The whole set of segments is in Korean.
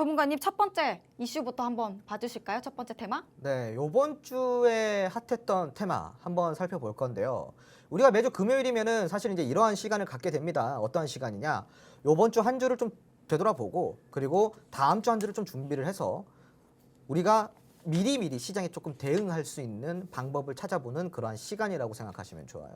전문가님 첫 번째 이슈부터 한번 봐주실까요? 첫 번째 테마. 네, 요번 주에 핫했던 테마 한번 살펴볼 건데요. 우리가 매주 금요일이면은 사실 이제 이러한 시간을 갖게 됩니다. 어떠한 시간이냐? 요번 주 한 주를 좀 되돌아보고 그리고 다음 주 한 주를 좀 준비를 해서 우리가 미리미리 시장에 조금 대응할 수 있는 방법을 찾아보는 그러한 시간이라고 생각하시면 좋아요.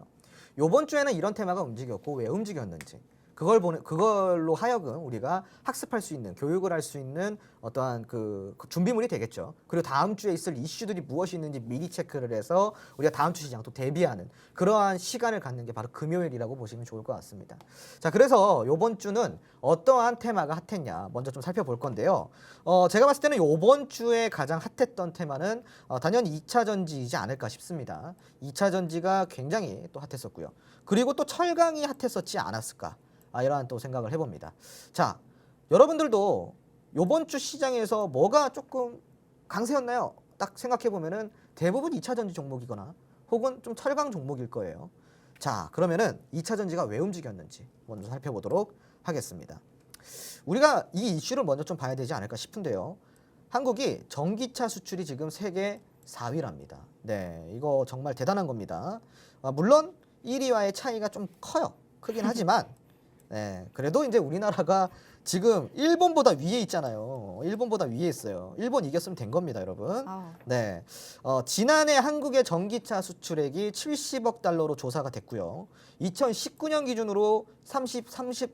요번 주에는 이런 테마가 움직였고 왜 움직였는지 그걸 보는 그걸로 하여금 우리가 학습할 수 있는 교육을 할 수 있는 어떠한 그, 그 준비물이 되겠죠. 그리고 다음 주에 있을 이슈들이 무엇이 있는지 미리 체크를 해서 우리가 다음 주 시장 또 대비하는 그러한 시간을 갖는 게 바로 금요일이라고 보시면 좋을 것 같습니다. 자, 그래서 요번 주는 어떠한 테마가 핫했냐 먼저 좀 살펴볼 건데요. 어, 제가 봤을 때는 요번 주에 가장 핫했던 테마는 어, 단연 2차 전지이지 않을까 싶습니다. 2차 전지가 굉장히 또 핫했었고요. 그리고 또 철강이 핫했었지 않았을까? 아, 이러한 또 생각을 해봅니다. 자, 여러분들도 요번 주 시장에서 뭐가 조금 강세였나요? 딱 생각해 보면은 대부분 2차 전지 종목이거나 혹은 좀 철강 종목일 거예요. 자, 그러면은 2차 전지가 왜 움직였는지 먼저 살펴보도록 하겠습니다. 우리가 이 이슈를 먼저 좀 봐야 되지 않을까 싶은데요. 한국이 전기차 수출이 지금 세계 4위랍니다. 네, 이거 정말 대단한 겁니다. 아, 물론 1위와의 차이가 좀 커요. 크긴 하지만 네, 그래도 이제 우리나라가 지금 일본보다 위에 있잖아요. 일본보다 위에 있어요. 일본 이겼으면 된 겁니다, 여러분. 아, 네. 어, 지난해 한국의 전기차 수출액이 70억 달러로 조사가 됐고요. 2019년 기준으로 30, 30,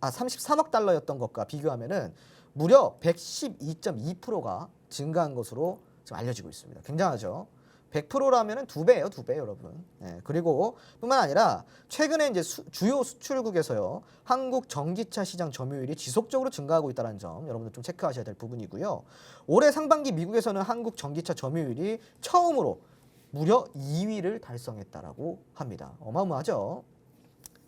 아, 33억 달러였던 것과 비교하면은 무려 112.2%가 증가한 것으로 지금 알려지고 있습니다. 굉장하죠. 100%라면은 두 배예요, 두 배, 여러분. 예, 그리고 뿐만 아니라 최근에 이제 수- 주요 수출국에서요 한국 전기차 시장 점유율이 지속적으로 증가하고 있다는 점 여러분들 좀 체크하셔야 될 부분이고요. 올해 상반기 미국에서는 한국 전기차 점유율이 처음으로 무려 2위를 달성했다라고 합니다. 어마어마하죠.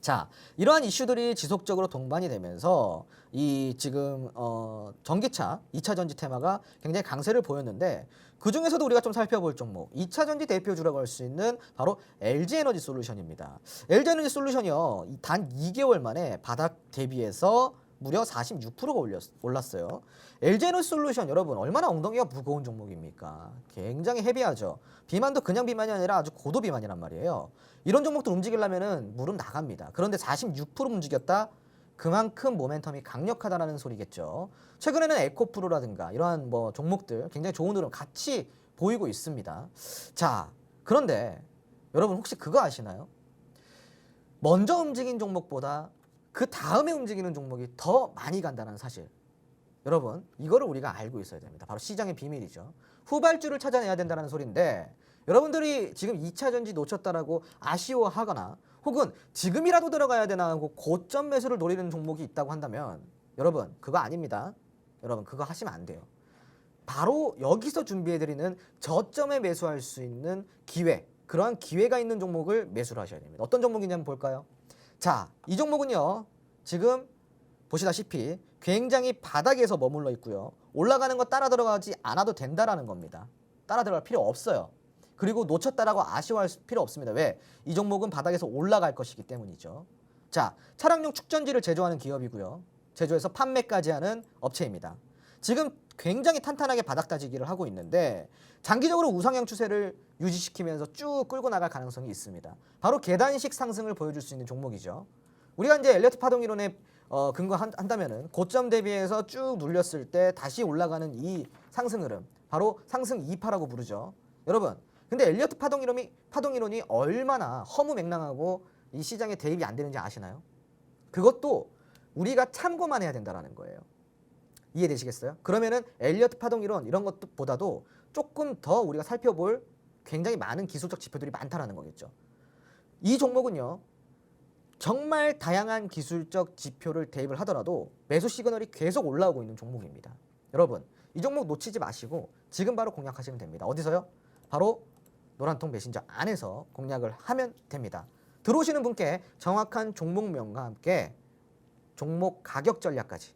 자, 이러한 이슈들이 지속적으로 동반이 되면서 이 지금 어 전기차 2차 전지 테마가 굉장히 강세를 보였는데 그 중에서도 우리가 좀 살펴볼 종목 2차 전지 대표주라고 할 수 있는 바로 LG 에너지 솔루션입니다. LG 에너지 솔루션이요. 이단 2개월 만에 바닥 대비해서 무려 46%가 올렸, 올랐어요. LG 에너지 솔루션 여러분 얼마나 엉덩이가 무거운 종목입니까? 굉장히 헤비하죠. 비만도 그냥 비만이 아니라 아주 고도 비만이란 말이에요. 이런 종목들 움직이려면은 나갑니다. 그런데 46% 움직였다? 그만큼 모멘텀이 강력하다라는 소리겠죠. 최근에는 에코프로라든가 이러한 뭐 종목들 굉장히 좋은 흐름 같이 보이고 있습니다. 자, 그런데 여러분 혹시 그거 아시나요? 먼저 움직인 종목보다 그 다음에 움직이는 종목이 더 많이 간다는 사실. 여러분, 이거를 우리가 알고 있어야 됩니다. 바로 시장의 비밀이죠. 후발주를 찾아내야 된다는 소리인데 여러분들이 지금 2차 전지 놓쳤다라고 아쉬워하거나 혹은 지금이라도 들어가야 되나 하고 고점 매수를 노리는 종목이 있다고 한다면 여러분, 그거 아닙니다. 여러분, 그거 하시면 안 돼요. 바로 여기서 준비해드리는 저점에 매수할 수 있는 기회, 그러한 기회가 있는 종목을 매수를 하셔야 됩니다. 어떤 종목이냐 한번 볼까요? 자, 이 종목은요, 지금 보시다시피 굉장히 바닥에서 머물러 있고요. 올라가는 거 따라 들어가지 않아도 된다라는 겁니다. 따라 들어갈 필요 없어요. 그리고 놓쳤다라고 아쉬워할 필요 없습니다. 왜? 이 종목은 바닥에서 올라갈 것이기 때문이죠. 자, 차량용 축전지를 제조하는 기업이고요. 제조해서 판매까지 하는 업체입니다. 지금 굉장히 탄탄하게 바닥 다지기를 하고 있는데 장기적으로 우상향 추세를 유지시키면서 쭉 끌고 나갈 가능성이 있습니다. 바로 계단식 상승을 보여줄 수 있는 종목이죠. 우리가 이제 엘리어트 파동 이론에 어, 근거한다면은 고점 대비해서 쭉 눌렸을 때 다시 올라가는 이 상승 흐름 바로 상승 2파라고 부르죠. 여러분, 근데 엘리어트 파동 이론이 파동 이론이 얼마나 허무맹랑하고 이 시장에 대입이 안 되는지 아시나요? 그것도 우리가 참고만 해야 된다라는 거예요. 이해되시겠어요? 그러면은 엘리어트 파동 이론 이런 것보다도 조금 더 우리가 살펴볼 굉장히 많은 기술적 지표들이 많다라는 거겠죠. 이 종목은요. 정말 다양한 기술적 지표를 대입을 하더라도 매수 시그널이 계속 올라오고 있는 종목입니다. 여러분, 이 종목 놓치지 마시고 지금 바로 공략하시면 됩니다. 어디서요? 바로 노란통 메신저 안에서 공략을 하면 됩니다. 들어오시는 분께 정확한 종목명과 함께 종목 가격 전략까지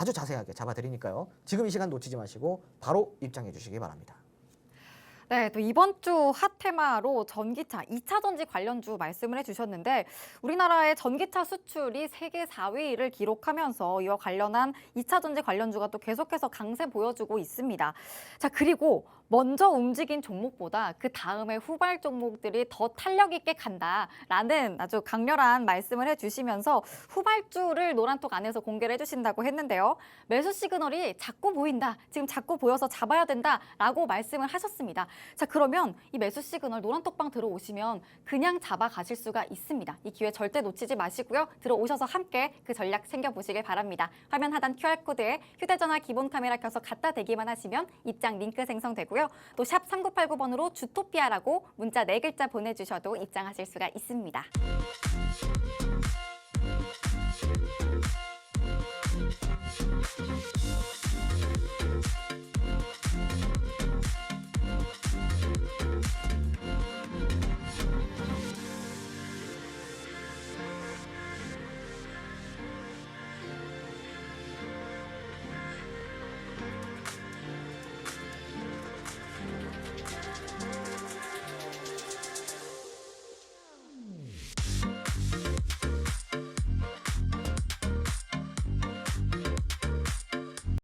아주 자세하게 잡아드리니까요. 지금 이 시간 놓치지 마시고 바로 입장해 주시기 바랍니다. 네, 또 이번 주 핫 테마로 전기차 2차 전지 관련주 말씀을 해주셨는데 우리나라의 전기차 수출이 세계 4위를 기록하면서 이와 관련한 2차 전지 관련주가 또 계속해서 강세 보여주고 있습니다. 자, 그리고 먼저 움직인 종목보다 그 다음에 후발 종목들이 더 탄력 있게 간다라는 아주 강렬한 말씀을 해주시면서 후발주를 노란톡 안에서 공개를 해주신다고 했는데요. 매수 시그널이 자꾸 보인다. 지금 자꾸 보여서 잡아야 된다라고 말씀을 하셨습니다. 자, 그러면 이 매수 시그널 노란톡방 들어오시면 그냥 잡아 가실 수가 있습니다. 이 기회 절대 놓치지 마시고요. 들어오셔서 함께 그 전략 챙겨보시길 바랍니다. 화면 하단 QR코드에 휴대전화 기본 카메라 켜서 갖다 대기만 하시면 입장 링크 생성 되고요. 또 샵 3989번으로 주토피아라고 문자 네 글자 보내주셔도 입장하실 수가 있습니다.